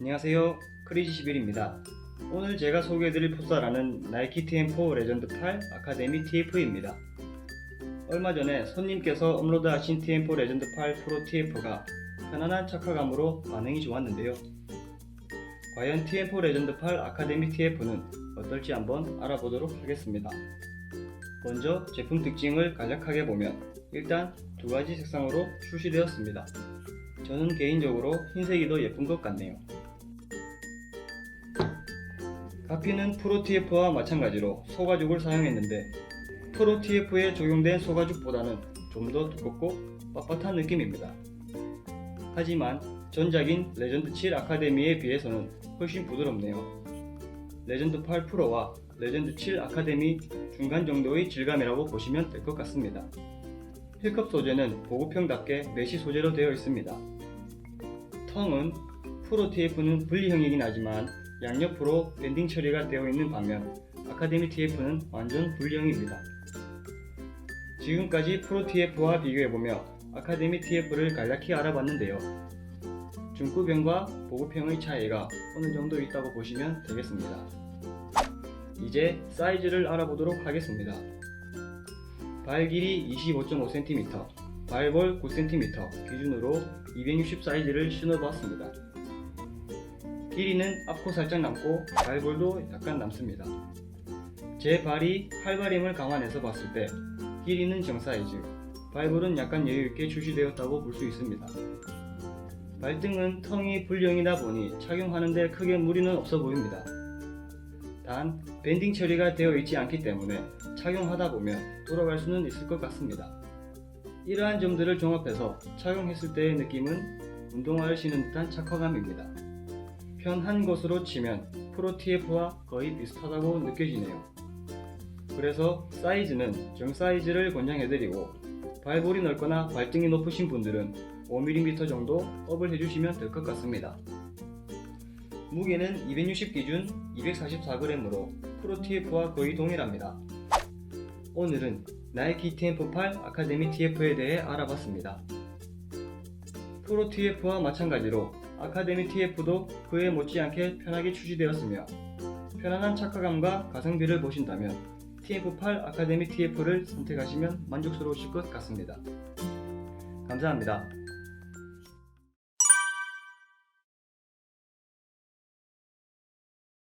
안녕하세요. 크리지11입니다. 오늘 제가 소개해드릴 풋살하는 나이키 TM4 레전드 8 아카데미 TF입니다. 얼마 전에 손님께서 업로드하신 TM4 레전드 8 프로 TF가 편안한 착화감으로 반응이 좋았는데요. 과연 TM4 레전드 8 아카데미 TF는 어떨지 한번 알아보도록 하겠습니다. 먼저 제품 특징을 간략하게 보면 일단 두 가지 색상으로 출시되었습니다. 저는 개인적으로 흰색이 더 예쁜 것 같네요. 가피는 프로 TF와 마찬가지로 소가죽을 사용했는데 프로 TF에 적용된 소가죽보다는 좀 더 두껍고 빳빳한 느낌입니다. 하지만 전작인 레전드 7 아카데미에 비해서는 훨씬 부드럽네요. 레전드 8 프로와 레전드 7 아카데미 중간 정도의 질감이라고 보시면 될 것 같습니다. 힐컵 소재는 보급형답게 메쉬 소재로 되어 있습니다. 텅은 프로 TF는 분리형이긴 하지만 양옆으로 밴딩 처리가 되어 있는 반면 아카데미 TF는 완전 분리형입니다. 지금까지 프로 TF와 비교해보며 아카데미 TF를 간략히 알아봤는데요. 중급형과 보급형의 차이가 어느 정도 있다고 보시면 되겠습니다. 이제 사이즈를 알아보도록 하겠습니다. 발 길이 25.5cm, 발볼 9cm 기준으로 260 사이즈를 신어봤습니다. 길이는 앞코 살짝 남고 발볼도 약간 남습니다. 제 발이 팔발임을 감안해서 봤을 때 길이는 정사이즈, 발볼은 약간 여유있게 출시되었다고 볼 수 있습니다. 발등은 텅이 불량이다 보니 착용하는데 크게 무리는 없어 보입니다. 단 밴딩 처리가 되어 있지 않기 때문에 착용하다 보면 돌아갈 수는 있을 것 같습니다. 이러한 점들을 종합해서 착용했을 때의 느낌은 운동화를 신은 듯한 착화감입니다. 편한 것으로 치면 프로 TF와 거의 비슷하다고 느껴지네요. 그래서 사이즈는 정 사이즈를 권장해드리고 발볼이 넓거나 발등이 높으신 분들은 5mm 정도 업을 해주시면 될 것 같습니다. 무게는 260 기준 244g으로 프로 TF와 거의 동일합니다. 오늘은 나이키 TF8 아카데미 TF에 대해 알아봤습니다. 프로 TF와 마찬가지로 아카데미 TF도 그에 못지않게 편하게 출시되었으며 편안한 착화감과 가성비를 보신다면 TF8 아카데미 TF를 선택하시면 만족스러우실 것 같습니다. 감사합니다.